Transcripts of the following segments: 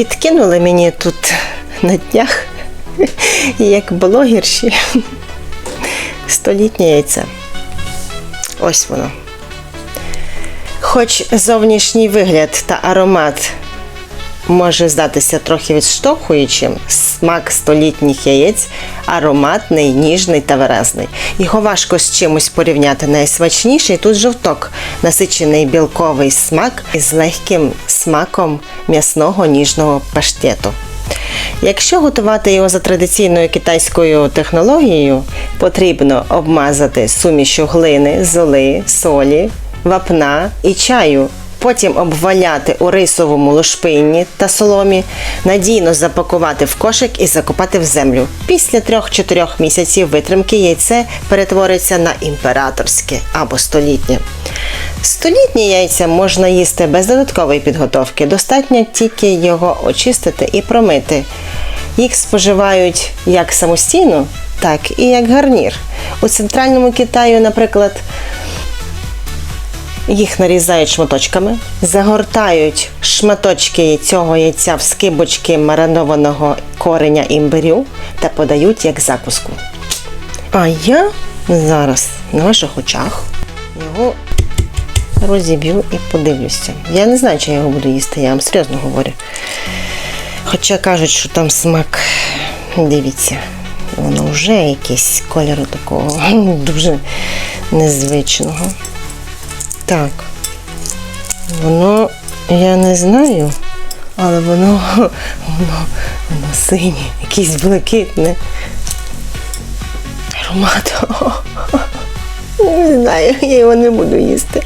Підкинули мені тут на днях, як блогерші, столітнє яйце. Ось воно. Хоч зовнішній вигляд та аромат може здатися трохи відштовхуючим, смак столітніх яєць ароматний, ніжний та виразний. Його важко з чимось порівняти. Найсмачніший тут жовток, насичений білковий смак із легким смаком м'ясного ніжного паштету. Якщо готувати його за традиційною китайською технологією, потрібно обмазати сумішю глини, золи, солі, вапна і чаю. Потім обваляти у рисовому лушпинні та соломі, надійно запакувати в кошик і закопати в землю. Після 3-4 місяців витримки яйце перетвориться на імператорське або столітнє. Столітні яйця можна їсти без додаткової підготовки. Достатньо тільки його очистити і промити. Їх споживають як самостійно, так і як гарнір. У центральному Китаю, наприклад, їх нарізають шматочками, загортають шматочки цього яйця в скибочки маринованого кореня імбирю та подають як закуску. А я зараз на ваших очах його розіб'ю і подивлюся. Я не знаю, чи я його буду їсти, я вам серйозно говорю. Хоча кажуть, що там смак, дивіться, воно вже якийсь кольору такого дуже незвичного. Так, воно, я не знаю, але воно, воно, воно синє, якесь блакитне. Аромат. Не знаю, я його не буду їсти.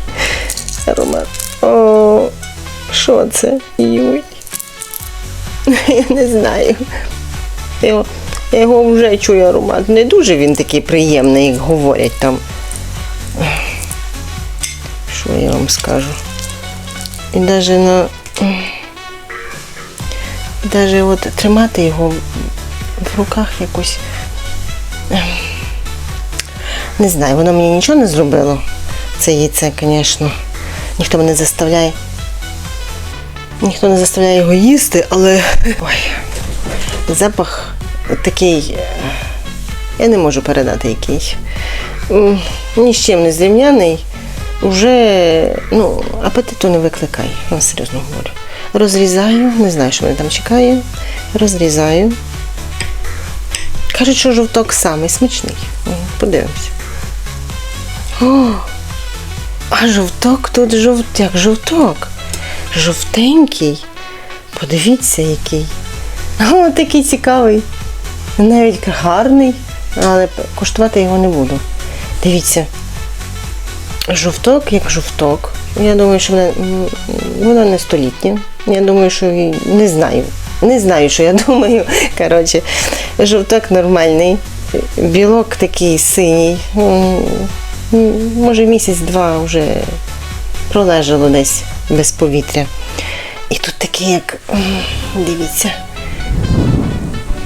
Аромат. О, що це? Юй. Я не знаю. Я його вже чую аромат. Не дуже він такий приємний, як говорять там. Що я вам скажу? І навіть на. Навіть от тримати його в руках якось. ем, Не знаю, воно мені нічого не зробило. Це яйце, звісно. Ніхто мене заставляє. Ніхто не заставляє його їсти, але. Ой, запах такий. е, Я не можу передати який. Ні з чим не зрівняний. Уже ну, апетиту не викликає, я вам серйозно говорю. Розрізаю, не знаю, що мене там чекає. Розрізаю. Кажуть, що жовток самий смачний. М, Подивимося. О, а жовток тут жовт, як жовток. Жовтенький. Подивіться, який. О, такий цікавий. Навіть гарний, але коштувати його не буду. Дивіться. Жовток як жовток. Я думаю, що вона, вона не столітня. Я думаю, що не знаю. Не знаю, що я думаю. Коротше, жовток нормальний, білок такий синій. Може, місяць-два вже пролежало десь без повітря. І тут такий, як дивіться.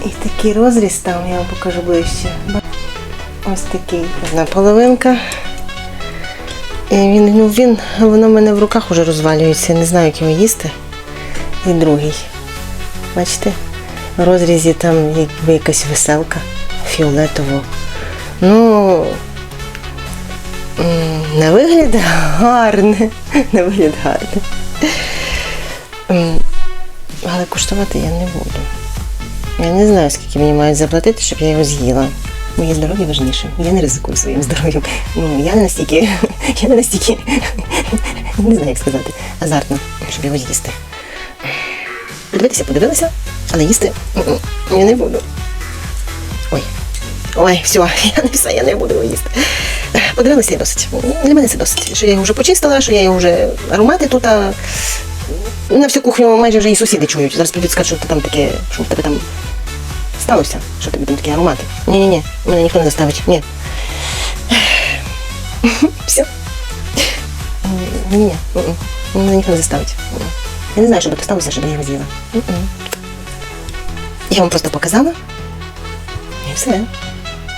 І такий розріз там, я вам покажу ближче. Ось такий. Одна половинка. Він, ну, він, воно в мене в руках вже розвалюється, не знаю, як його їсти. І другий. Бачите? В розрізі там якби якась веселка фіолетово. Ну, на вигляд гарне. На вигляд гарне. Але куштувати я не буду. Я не знаю, скільки мені мають заплатити, щоб я його з'їла. Моє здоров'я важніше. Я не ризикую своїм здоров'ям. Ну, я не настільки, я не настільки, не знаю, як сказати, азартна, щоб його з'їсти. Подивитися, подивилася, але їсти я не буду. Ой. Ой, все, я не все, я не буду його їсти. Подивилася і досить. Для мене це досить. Що я його вже почистила, що я його вже аромати тут. А... На всю кухню майже вже і сусіди чують. Зараз прийдуть скажуть, що там таке, що в тебе там сталося, що тобі там такі аромати. Ні-ні-ні, мене ніхто не заставить. Ні. Все. Ні-ні, м-м. мене ніхто не заставить. М-м. Я не знаю, що би то сталося, щоб я його з'їла. М-м. Я вам просто показала. І все.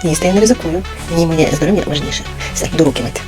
Їсти я не ризикую. Мені моє здоров'я важніше. Все, до руки мити.